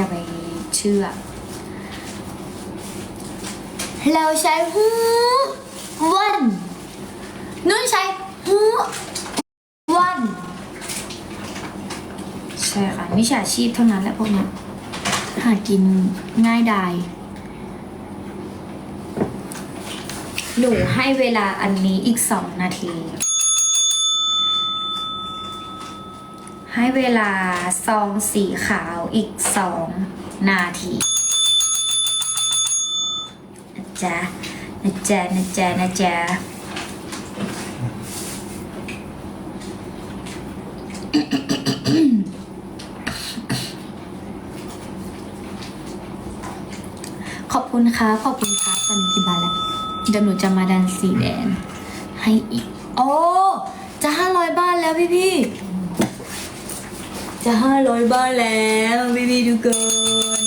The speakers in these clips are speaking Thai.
อย่าไปเชื่อ เราใช้หูวันนุ่นใช้หูวันใช่ค่ะมิจฉาชีพเท่านั้นแหละพวกเนี้ยหากินง่ายดายหนูให้เวลาอันนี้อีกสองนาที ให้เวลาซองสีขาวอีกสองนาทีนะจ๊ะนะจ๊ะนะจ๊ะนะจ๊ะขอบคุณครับขอบคุณครับตอนนี้กี่บาทแล้วเดี๋ยวหนูจะมาดันสีแดงให้อีก โอ้ จะห้าร้อยบ้านแล้วพี่พี่ จะห้าร้อยบ้านแล้วพี่พี่ๆดูเก่อน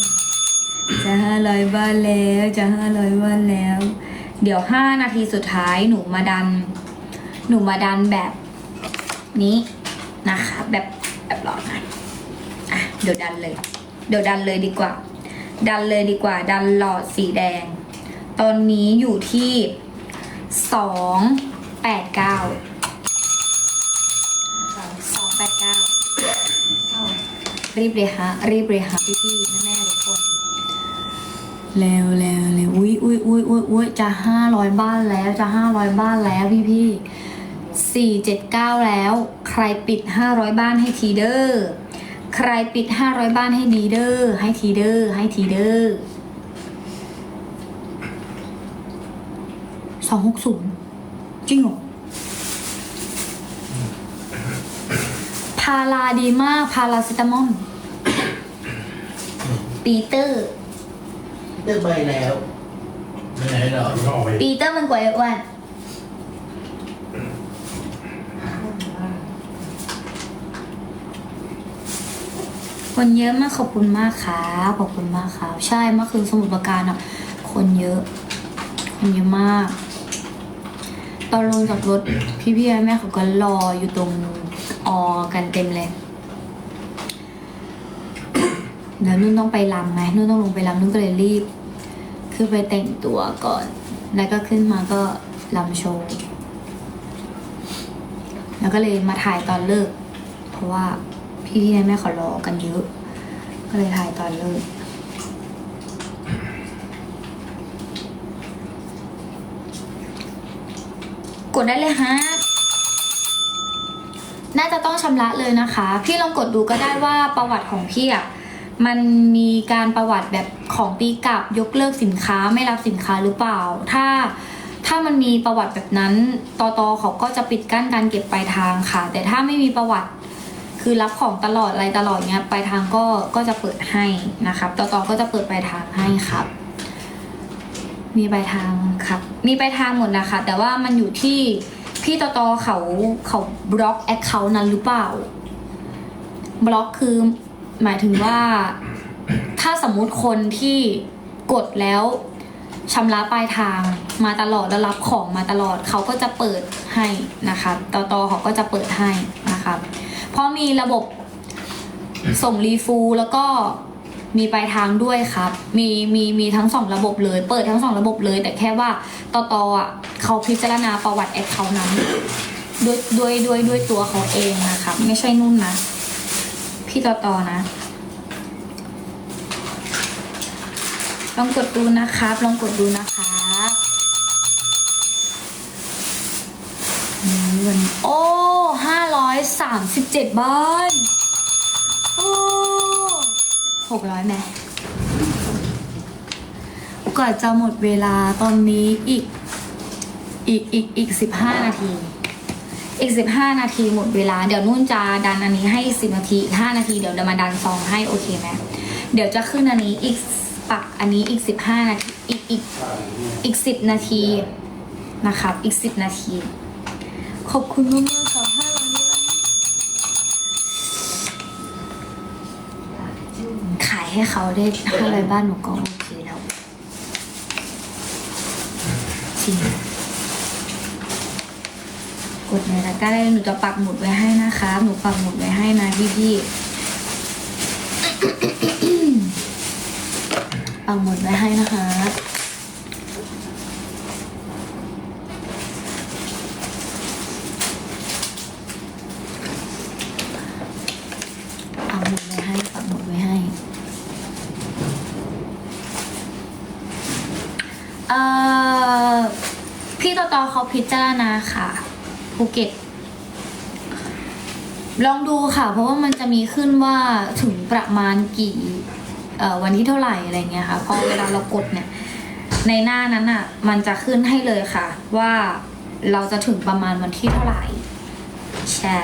จะห้าร้อยบ้านแล้วจะห้าร้อยบ้านแล้ว เดี๋ยวห้านาทีสุดท้ายหนูมาดัน หนูมาดันแบบนี้นะคะแบบแบบหลอดนะอะเดี๋ยวดันเลย เดี๋ยวดันเลยดีกว่า ดันเลยดีกว่า ดันหลอดสีแดง ตอนนี้อยู่ที่สองแปดเก้าสองแปดเก้า รีบเลยฮะ รีบเลยฮะพี่พี่ๆแม่ทุกคนเร็วเร็วเร็วอุ้ยอุ้ยอุ้ยอุ้ยอุ้ยจะห้าร้อยบ้านแล้วจะห้าร้อยบ้านแล้วพี่พี่สี่เจ็ดเก้าแล้ว ใครปิดห้าร้อยบ้านให้ทีเดอร์ใครปิดห้าร้อยบ้านให้ดีเดอร์ให้ทีเดอร์ให้ทีเดอร์สองหกศูนย์จริงเหรอ พาราดีมาก พาราเซตามอลปีเตอร์ เลือกใบแล้วไม่ไหนหรอก็ออกไปปีเตอร์มันกว่าไอ้อ้วันคนเยอะมากขอบคุณมากครับขอบคุณมากครับใช่เมื่อคืนสมุทรปราการอะ คนเยอะ คนเยอะมาก ตอนลงจากรถ พี่ๆแม่ๆเขาก็รออยู่ตรง ออกันเต็มเลยเดี๋ยวนุ่นต้องไปรำไหมนุ่นต้องลงไปรำนุ่นก็เลยรีบ คือไปแต่งตัวก่อน แล้วก็ขึ้นมาก็รำโชว์แล้วก็เลยมาถ่ายตอนเลิก เพราะว่าพี่ๆแม่ขารอกันเยอะ ก็เลยถ่ายตอนเลิกกดได้เลยฮะ น่าจะต้องชำระเลยนะคะ พี่ลองกดดูก็ได้ว่าประวัติของพี่อะมันมีการประวัติแบบของตีกลับยกเลิกสินค้าไม่รับสินค้าหรือเปล่า ถ้าถ้ามันมีประวัติแบบนั้นตอตอเขาก็จะปิดกั้นการเก็บปลายทางค่ะ แต่ถ้าไม่มีประวัติคือรับของตลอดอะไรตลอดเงี้ยปลายทางก็ก็จะเปิดให้นะครับตอตอก็จะเปิดปลายทางให้ครับ มีปลายทางครับ มีปลายทางหมดนะคะ แต่ว่ามันอยู่ที่ พี่ตอตอเขาเขาบล็อกแอคเคาท์นั้นหรือเปล่า บล็อกคือหมายถึงว่า ถ้าสมมุติคนที่กดแล้วชำระปลายทางมาตลอดแล้วรับของมาตลอดเขาก็จะเปิดให้นะคะตอตอเขาก็จะเปิดให้นะคะเพราะมีระบบส่งรีฟูลแล้วก็ มีปลายทางด้วยครับ มีมีมีทั้งสองระบบเลย เปิดทั้งสองระบบเลย แต่แค่ว่าตอตออะเขาพิจารณาประวัติแอคเคาท์นั้นด้วยด้วยด้วยด้วยตัวเขาเองนะครับ ไม่ใช่นุ่นนะ พี่ตอตอนะลองกดดูนะครับลองกดดูนะครับเงินโอ้ห้าร้อยสามสิบเจ็ดบาทโอ้ หกร้อยไหมก่อนจะหมดเวลาตอนนี้อีก อีกอีกอีกสิบห้านาที อีกสิบห้านาทีหมดเวลา เดี๋ยวนุ่นจะดันอันนี้ให้สิบนาทีอีกห้านาทีเดี๋ยวจะมาดันซองให้โอเคไหมเดี๋ยวจะขึ้นอันนี้อีกปักอันนี้อีกสิบห้านาทีอีกอีกอีกสิบนาทีนะครับ อีกสิบนาที ขอบคุณมากมากๆครับห้าร้อยขาย ให้เขาได้ห้าร้อยบ้านหนูก็โอเคแล้วจริงกดในตะกร้าได้หนูจะปักหมุดไว้ให้นะคะหนูปักหมุดไว้ให้นะพี่พี่ๆปักหมุดไว้ให้นะคะ ปักหมุดไว้ให้ ปักหมุดไว้ให้ เอ่อ พี่ตอตอ เขาพิจารณาค่ะภูเก็ตลองดูค่ะ เพราะว่ามันจะมีขึ้นว่าถึงประมาณกี่เออวันที่เท่าไหร่อะไรเงี้ยค่ะพอเวลาเรากดเนี่ย ในหน้านั้นอะ มันจะขึ้นให้เลยค่ะ ว่าเราจะถึงประมาณวันที่เท่าไหร่ ใช่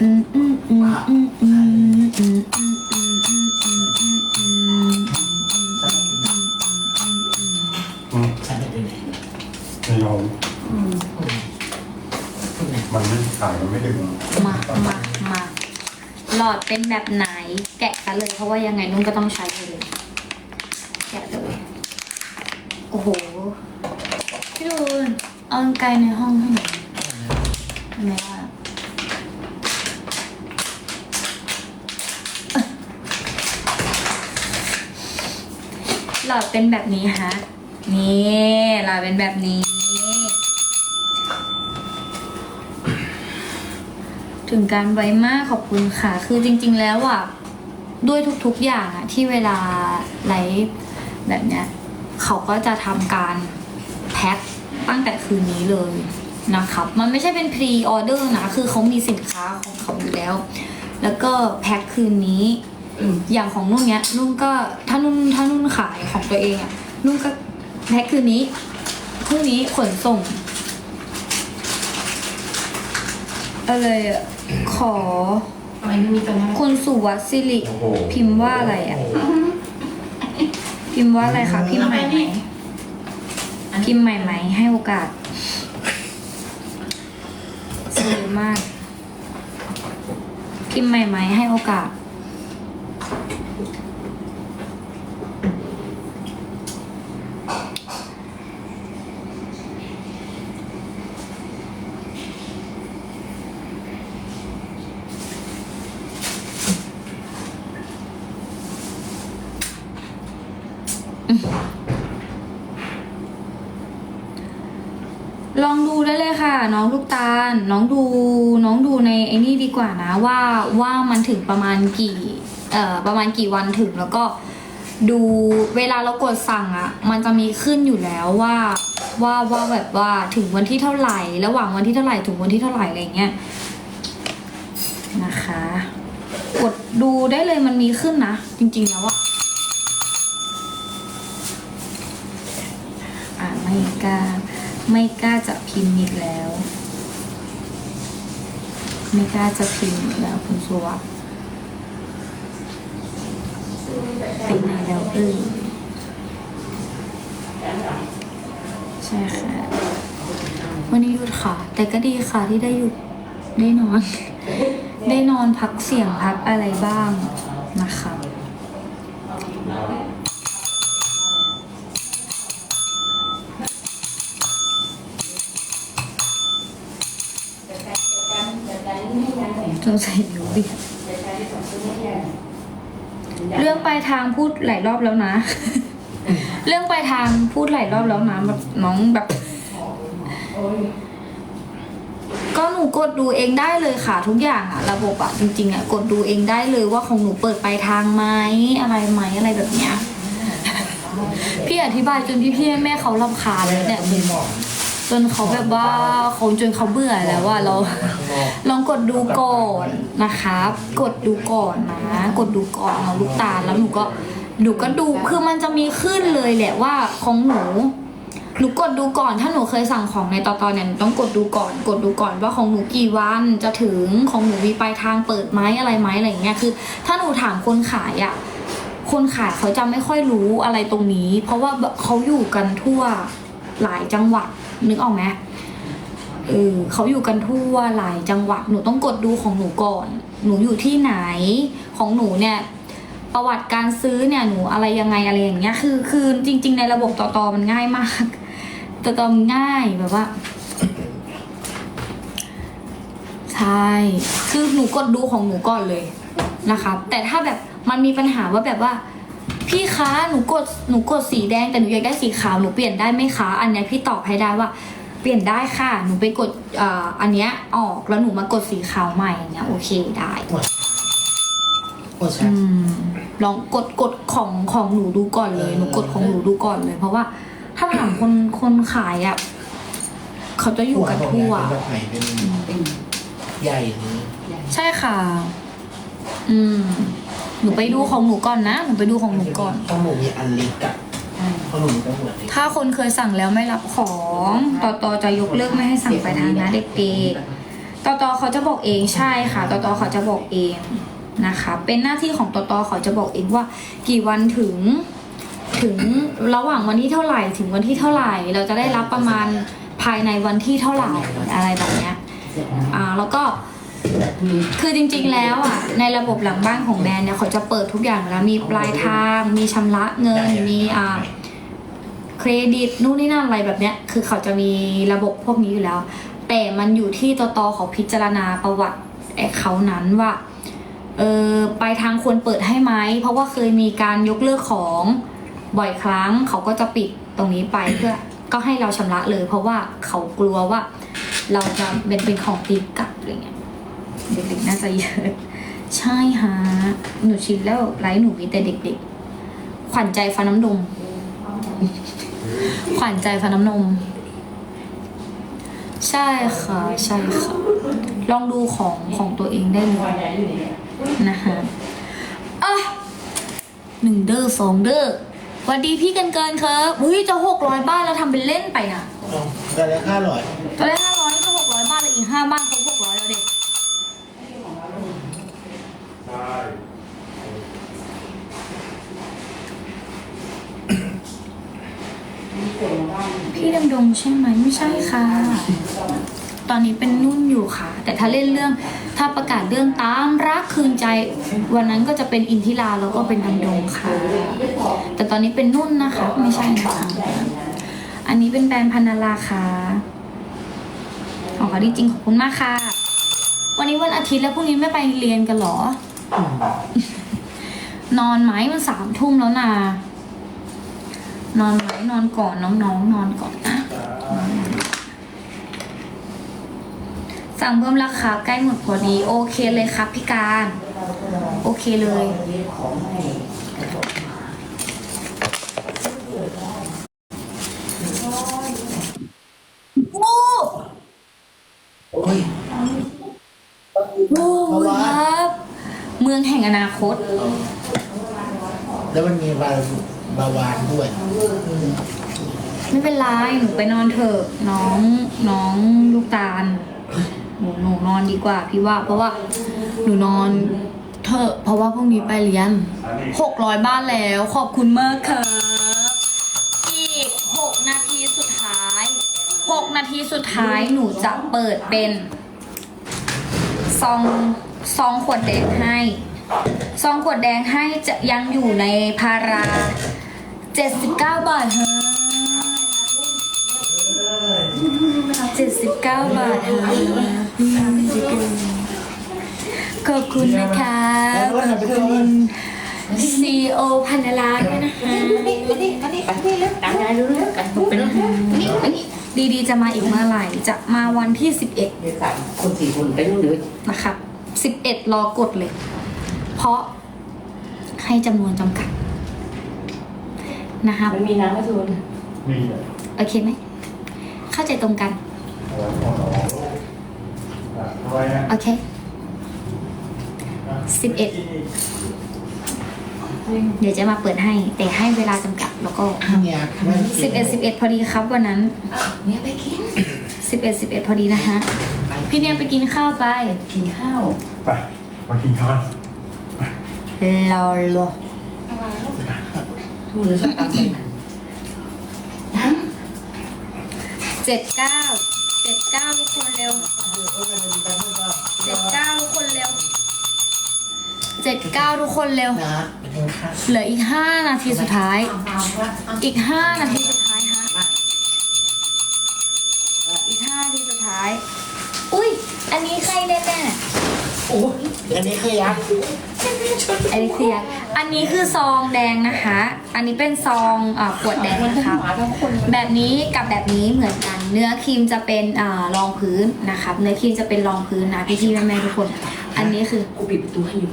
อืมอืมอืมอืมอืมอืมอืมอืมอืมอืม อืม ฉันจะไปไหน ไม่ยอม ที่ไหน มันไม่ขายมันไม่ดึงมามามาหลอดเป็นแบบไหน แกะกันเลยเพราะว่ายังไงนุ่นก็ต้องใช้เลยแกะเลยโอ้โหพี่ดูนเอากรรไกลในห้องให้หน่อยทำไมว่าหลอดเป็นแบบนี้ฮะนี่หลอดเป็นแบบนี้ ถึงการไวมากขอบคุณค่ะ คือจริง ๆ แล้วอะด้วยทุกๆอย่างอะที่เวลาไลฟ์แบบเนี้ยเขาก็จะทำการแพ็คตั้งแต่คืนนี้เลยนะครับ มันไม่ใช่เป็นพรีออเดอร์นะ คือเขามีสินค้าของเขาอยู่แล้ว แล้วก็แพ็คคืนนี้ อย่างของนุ่นเนี้ยนุ่นก็ถ้านุ่นถ้านุ่นขายของตัวเองอะนุ่นก็แพ็คคืนนี้พรุ่งนี้ขนส่ง อะไรอะขอทำไมไม่มีตัวนี้คุณสุวัสดิ์สิริโอ้โห พิมพ์ว่าอะไรอะ พิมพ์ว่าอะไรคะพิมพ์ใหม่ไหมพิมพ์ใหม่ไหมให้โอกาสสวยมาก พิมพ์ใหม่ไหมให้โอกาส ลองดูได้เลยค่ะ น้องลูกตาล น้องดูน้องดูในไอ้นี่ดีกว่านะว่าว่ามันถึงประมาณกี่เอ่อประมาณกี่วันถึงแล้วก็ดูเวลาเรากดสั่งอะ่ะ มันจะมีขึ้นอยู่แล้วว่าว่าว่าแบบว่าถึงวันที่เท่าไหร่ ระหว่างวันที่เท่าไหร่ถึงวันที่เท่าไหร่อะไรเงี้ยนะคะ กดดูได้เลยมันมีขึ้นนะ จริงๆแล้วอะอ่าไม่กล้า ไม่กล้าจะพิมพ์อีกแล้ว ไม่กล้าจะพิมพ์อีกแล้วคุณสวัสดิ์เป็นแล้วเอ่ยใช่ค่ะ วันนี้หยุดค่ะ แต่ก็ดีค่ะที่ได้หยุดได้นอน ได้นอนพักเสียงพักอะไรบ้างนะคะ สงสัยอยู่ดิเรื่องปลายทางพูดหลายรอบแล้วนะ เรื่องปลายทางพูดหลายรอบแล้วนะแบบน้องแบบ ก็หนูกดดูเองได้เลยค่ะ ทุกอย่างอะระบบอะจริงๆอะกดดูเองได้เลยว่าของหนูเปิดปลายทางไหมอะไรไหมอะไรแบบเนี้ยพี่อธิบายจนพี่พี่ๆแม่เขารำคาญแล้วเนี่ยไม่มอง จนเขาแบบว่าเขาจนเขาเบื่อแล้วว่าเรา ลองกดดูก่อนนะคะกดดูก่อนนะ กดดูก่อนเอาลูกตาลแล้วหนูก็หนูก็ดูคือมันจะมีขึ้นเลยแหละว่าของหนูหนูกดดูก่อนถ้าหนูเคยสั่งของในตอนตอนเนี่ยหนูต้องกดดูก่อนกดดูก่อนว่าของหนูกี่วันจะถึงของหนูมีปลายทางเปิดไหมอะไรไหมอะไรอย่างเงี้ยคือ ถ้าหนูถามคนขายอะคนขายเขาจะไม่ค่อยรู้อะไรตรงนี้ เพราะว่าเขาอยู่กันทั่วหลายจังหวัด นึกออกไหมเออเขาอยู่กันทั่วหลายจังหวัดหนูต้องกดดูของหนูก่อน หนูอยู่ที่ไหนของหนูเนี่ยประวัติการซื้อเนี่ยหนูอะไรยังไงอะไรอย่างเงี้ยคือคือจริง ๆ ในระบบต่อตอมันง่ายมากต่อตอมง่ายแบบว่าใช่คือหนูกดดูของหนูก่อนเลยนะครับแต่ถ้าแบบมันมีปัญหาว่าแบบว่า พี่คะหนูกดหนูกดสีแดงแต่หนูอยากได้สีขาวหนูเปลี่ยนได้ไหมคะ อันเนี้ยพี่ตอบให้ได้ว่า เปลี่ยนได้ค่ะ หนูไปกดเอ่ออันเนี้ยออกแล้วหนูมากดสีขาวใหม่อย่างเงี้ยโอเคได้โอ้ใช่อืมลองกดกดของของหนูดูก่อนเลยหนูกดของหนูดูก่อนเลย เพราะว่าถ้าถามคนคนขายอะเขาจะอยู่กันของทั่วงานเป็นแบบไหนเป็นใหญ่หรือใช่ค่ะ อืม หนูไปดูของหนูก่อนนะ หนูไปดูของหนูก่อน ข้อมูลมีอันเล็กอะข้อมูลก็เหมือนเล็กถ้าคนเคยสั่งแล้วไม่รับของ ต่อต่อจะยกเลิกไม่ให้สั่งไปทางนะเด็กๆต่อต่อเขาจะบอกเองใช่ค่ะ ต่อต่อเขาจะบอกเองนะคะ เป็นหน้าที่ของต่อต่อเขาจะบอกเองว่า กี่วันถึง ถึงระหว่างวันที่เท่าไหร่ถึงวันที่เท่าไหร่ เราจะได้รับประมาณภายในวันที่เท่าไหร่อะไรแบบเนี้ยอ่าแล้วก็ คือจริงๆแล้วอะในระบบหลังบ้านของแบรนด์เนี่ยเขาจะเปิดทุกอย่างแล้วมีปลายทาง มีชำระเงินมีอ่าเครดิตนู่นนี่นั่นอะไรแบบเนี้ย คือเขาจะมีระบบพวกนี้อยู่แล้ว แต่มันอยู่ที่ตตเขาพิจารณาประวัติแอคเคานั้นว่าเออปลายทางควรเปิดให้ไหมเพราะว่าเคยมีการยกเลิกของบ่อยครั้ง เขาก็จะปิดตรงนี้ไปเพื่อก็ให้เราชำระเลย เพราะว่าเขากลัวว่า เราจะเป็นเป็นของตีกลับอะไรเงี้ย เด็กๆน่าจะเยอะใช่ฮะหนูชินแล้วไลฟ์หนูมีแต่เด็กๆ ขวัญใจฟันน้ำนม ขวัญใจฟันน้ำนม ใช่ค่ะใช่ค่ะ ลองดูของของตัวเองได้เลยนะคะอะหนึ่งเด้อสองเด้อสวัสดีพี่กันเกินครับอุ้ยจะหกร้อยบ้านแล้วทำเป็นเล่นไปนะเอาแต่ละค่าร้อยตอนแรกห้าร้อยก็หกร้อยบ้านเลยอีกห้าบ้านครบหกร้อยแล้วเด็ก ใช่ พี่ดำดง ใช่ไหมไม่ใช่ค่ะ ตอนนี้เป็นนุ่นอยู่ค่ะ แต่ถ้าเล่นเรื่องถ้าประกาศเรื่องตามรักคืนใจ วันนั้นก็จะเป็นอินทิราแล้วก็เป็นดำดงค่ะ แต่ตอนนี้เป็นนุ่นนะคะ ไม่ใช่นะคะอันนี้เป็นแบรนด์พันนาราค่ะของเขาจริงขอบคุณมากค่ะ วันนี้วันอาทิตย์แล้วพรุ่งนี้ไม่ไปเรียนกันหรอ นอนไหมมันสามทุ่มแล้วนะนอนไหมนอนก่อนน้องๆนอนก่อนนะ สั่งเพิ่มราคาใกล้หมดพอดี โอเคเลยครับพี่การ โอเคเลย โอ้โอ้ยโหครับ เมืองแห่งอนาคต แล้วมันมีบาบาวานด้วย ไม่เป็นไร หนูไปนอนเถอะน้องน้องลูกตาล หนูนอนดีกว่าพี่ว่า เพราะว่าหนูนอนเถอะเพราะว่าพรุ่งนี้ไปเรียนหกร้อยบ้านแล้วขอบคุณมากครับอีกหกนาทีสุดท้ายหกนาทีสุดท้ายหนูจะเปิดเป็นซองซองขวดแดงให้ซองขวดแดงให้จะยังอยู่ในพารา 79 บาทฮะ79 บาทฮะ ขอบคุณนะคะขอบคุณซีโอพันลาด้วยนะคะเป็นดีดีๆจะมาอีกเมื่อไหร่ จะมาวันที่ 11เดี๋ยวสามคนสี่คนไปนู่นเลยนะครับ11 รอกดเลย เพราะให้จำนวนจำกัด นะครับมันมีน้ำให้ชนมีอะโอเคไหม เข้าใจตรงกัน เอาไว้ก่อนเอาอะทำไมอะโอเค11เดี๋ยวจะมาเปิดให้ แต่ให้เวลาจำกัดแล้วก็เนี่ยไม่11 11พอดีครับวันนั้นเนี่ยไปกิน11 11พอดีนะฮะพี่เนี่ยไปกินข้าวไปกินข้าวไปมากินข้าวรอรอทูเลยสักตังค์เจ็ดเก้าเจ็ดเก้าทุกคนเร็วเจ็ดเก้าทุกคนเร็วเจ็ดเก้าทุกคนเร็วนะเป็นค่าเหลืออีกห้านาทีสุดท้าย อีกห้านาทีสุดท้ายฮะ อีกห้านาทีสุดท้าย อุ้ย อันนี้ใครแน่โอ้ยอันนี้คือยักษ์อันนี้คือยักษ์อันนี้คือซองแดงนะคะ อันนี้เป็นซองอ่าขวดแดงมันนะทั้งคะหมาทั้งคนแบบนี้กับแบบนี้เหมือนกัน เนื้อครีมจะเป็นอ่ารองพื้นนะคะเนื้อครีมจะเป็นรองพื้นนะพี่ๆแม่ๆทุกคน อันนี้คือกูปิดประตูให้อยู่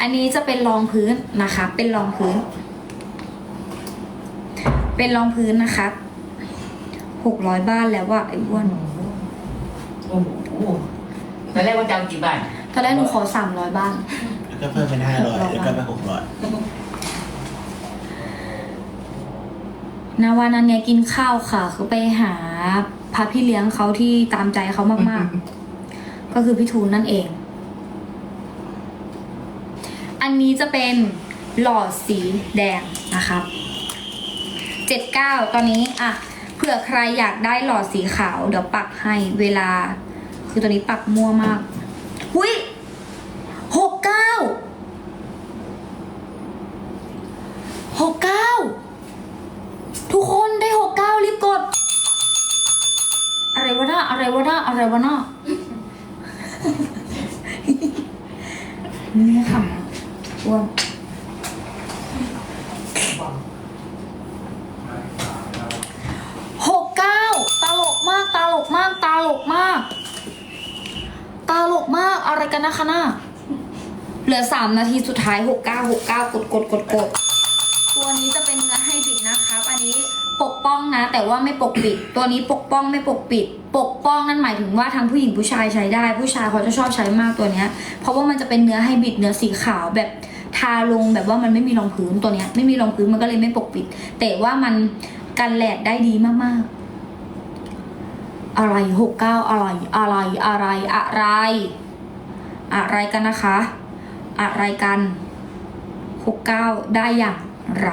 อันนี้จะเป็นรองพื้นนะคะ เป็นรองพื้น เป็นรองพื้นนะคะหกร้อยบ้านแล้วว่าไอ้อ้วนโอ้โหตอนแรกว่าจะเอากี่บาทตอนแรกหนูขอสามร้อยบ้านแล้วก็เพิ่มเป็นห้าร้อยแล้วก็เป็นหกร้อย นาวันนั้นเนี่ยกินข้าวค่ะ คือไปหาพระพี่เลี้ยงเขาที่ตามใจเขามากๆ ก็คือพี่ทูนนั่นเอง อันนี้จะเป็นหลอดสีแดงนะครับเจ็ดเก้าตอนนี้อะเผื่อใครอยากได้หลอดสีขาว เดี๋ยวปักให้เวลา คือตัวนี้ปักมั่วมากหุยหกเก้าหกเก้า ทุกคนได้หกเก้ารีบกด อะไรวะน่าอะไรวะน่าอะไรวะน่า นี่ค่ะอ้วนหกเก้าตลกมากตลกมากตลกมากตลกมากอะไรกันนะคะน่าเหลือสามนาทีสุดท้ายหกเก้าหกเก้ากดกดกดกด ตัวนี้จะเป็นเนื้อไฮบริดนะครับ อันนี้ปกป้องนะ แต่ว่าไม่ปกปิด ตัวนี้ปกป้องไม่ปกปิด ปกป้องนั่นหมายถึงว่าทั้งผู้หญิงผู้ชายใช้ได้ ผู้ชายเขาจะชอบใช้มากตัวเนี้ย เพราะว่ามันจะเป็นเนื้อไฮบริดเนื้อสีขาวแบบทาลงแบบว่ามันไม่มีรองพื้นตัวเนี้ย ไม่มีรองพื้นมันก็เลยไม่ปกปิด แต่ว่ามันกันแหลกได้ดีมากๆ อะไรหกเก้าอะไรอะไรอะไรอะไร อะไรกันนะคะ อะไรกันหกเก้าได้อย่างไร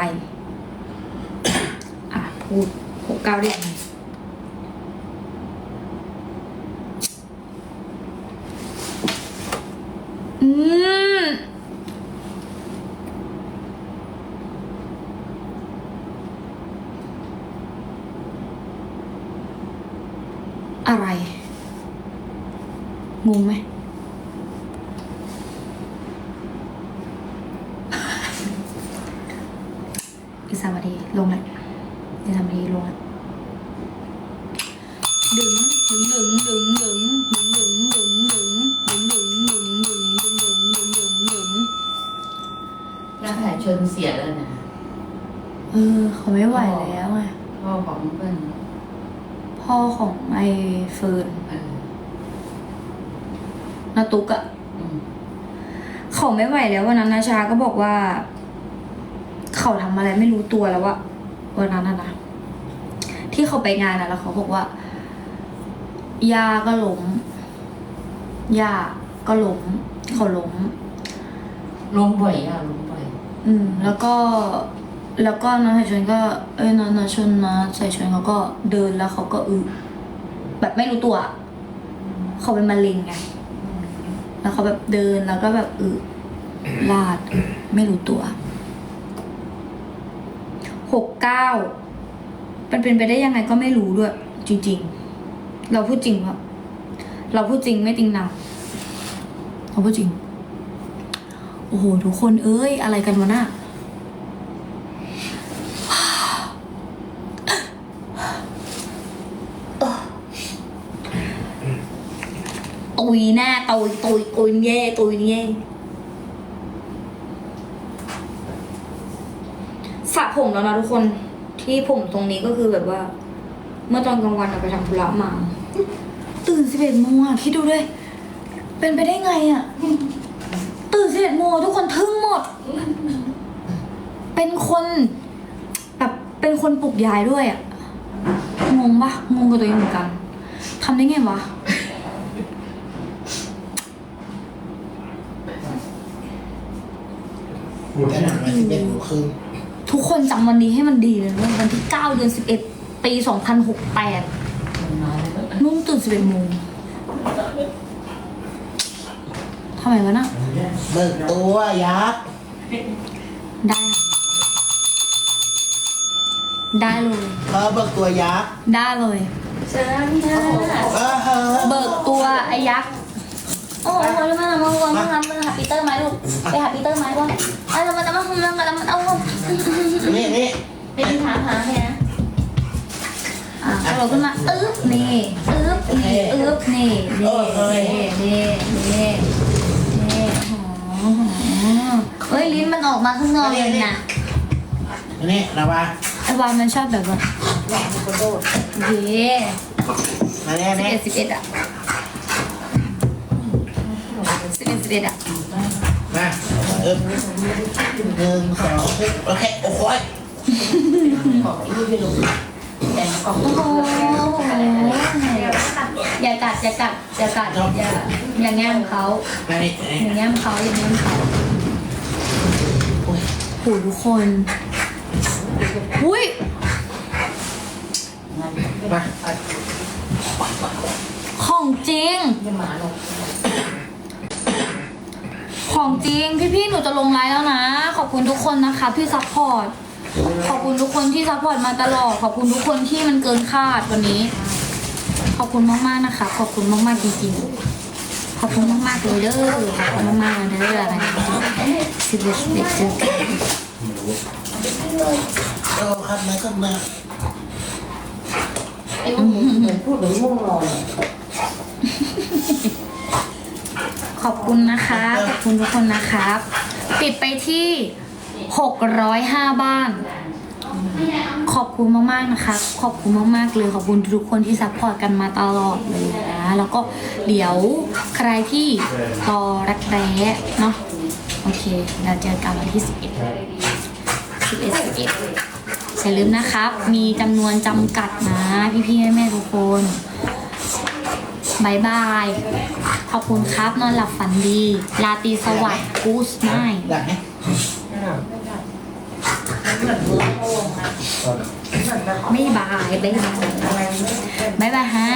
อะพูด กเก้าได้ยังไงอืมอะไร งงไหม ไม่ไหวแล้ววันนั้นนาชาก็บอกว่า เขาทำอะไรไม่รู้ตัวแล้วอะวันนั้นอะนะที่เขาไปงานอะแล้วเขาบอกว่ายาก็ล้มยาก็ล้มเขาล้มล้มบ่อยอะล้มบ่อยอืม แล้วก็แล้วก็น้องสายชนก็ เอ้ยน้องน้องชนนะสายชนเขาก็เดินแล้วเขาก็อึแบบไม่รู้ตัวอะเขาเป็นมะเร็งไงแล้วเขาแบบเดินแล้วก็แบบอึ ลาดไม่รู้ตัวหกเก้ามันเป็นไปได้ยังไงก็ไม่รู้ด้วย จริง ๆ เราพูดจริงครับ เราพูดจริงไม่ติงหนังเราพูดจริง โอ้โห ทุกคนเอ้ย อะไรกันวะน่ะตุยแน่ตุยตุยตุยเย่ตุยเย่สระ ผมแล้วนะทุกคนที่ผมตรงนี้ก็คือแบบว่า เมื่อตอนกลางวันอะไปทำธุระมา ตื่นสิบเอ็ดโมงอะคิดดูด้วยเป็นไปได้ไงอะตื่นสิบเอ็ดโมงทุกคนทึ่งหมด เป็นคนแบบเป็นคนปลุกยายด้วยอะงงปะงงกับตัวเองเหมือนกันทำได้ไงวะแต่หนังมาสิบเอ็ดโมงครึ่ง ทุกคนจำวันนี้ให้มันดีเลยนะวันที่เก้าเดือนสิบเอ็ดปีสองพันหกแปดมันมาแล้วก็นุ่มตื่นสิบเอ็ดโมงทำไมวะน่ะเบิกตัวยักษ์ได้ ได้เลย เออเบิกตัวยักษ์ได้เลย ฉันนะเออเฮ้อเบิกตัวไอ้ยักษ์ โอ้โหแล้วมันมาวนมามาหาปีเตอร์ไหมลูก ไปหาปีเตอร์ไหมก่อนไอ้แล้วมันจะมาแล้วมันมันเอานี่นี่ไปดินหาหาให้นะอะเราขึ้นมาอึ๊บนี่อึ๊บนี่อึ๊บนี่นี่นี่นี่นี่นี่โอ้โหเฮ้ยลิ้นมันออกมาข้างนอกเลยนะนี่ระวังไอ้วานมันชอบแบบว่าแหวนกระโดดเย่มาเนี่ยสิบนี่เอ็ดสิบเอ็ดอะ เอ็ดสิบเอ็ดอะมาเออหนึ่งสองโอเคโอ้โหของไอ้นี่ไปลงแต่กล่องโอ้โหอย่ากัดอย่ากัดอย่ากัดอย่าอย่าแง้มเขามานี่อย่างเงี้ยเขาอย่างเงี้ยเขาโอ้ยโหทุกคนอุ้ยมาของจริงยังหมาลง ของจริง พี่ๆ หนูจะลงไลน์แล้วนะ ขอบคุณทุกคนนะคะที่ซัพพอร์ต ขอบคุณทุกคนที่ซัพพอร์ตมาตลอด ขอบคุณทุกคนที่มันเกินคาดวันนี้ ขอบคุณมากๆนะคะ ขอบคุณมากๆจริงๆ ขอบคุณมากๆเลยเด้อ ขอบคุณมากๆเลยเด้ออะไรสิบเอ็ดสิบเอ็ดเจอกันโอ้ครับมาครับมาไอ้เหมือนพูดเหมือนง่วงนอน ขอบคุณนะคะขอบคุณทุกคนนะครับปิดไปที่ 605 บ้าน ขอบคุณมากๆนะคะ ขอบคุณมากๆเลยขอบคุณทุกคนที่ซัพพอร์ตกันมาตลอดเลยนะแล้วก็เดี๋ยวใครที่รอรักแร้เนาะโอเคเราเจอกันวันที่ 11 11 11อย่าลืมนะครับ มีจำนวนจำกัดนะ พี่ๆแม่ๆทุกคน บายบาย ขอบคุณครับ นอนหลับฝันดี ลาตรีสวัสดิ์กูสไนหลังไหมเหมือนมือโป่งนะเหมือนแบบไม่บายบายบายอะไรบายบายฮะ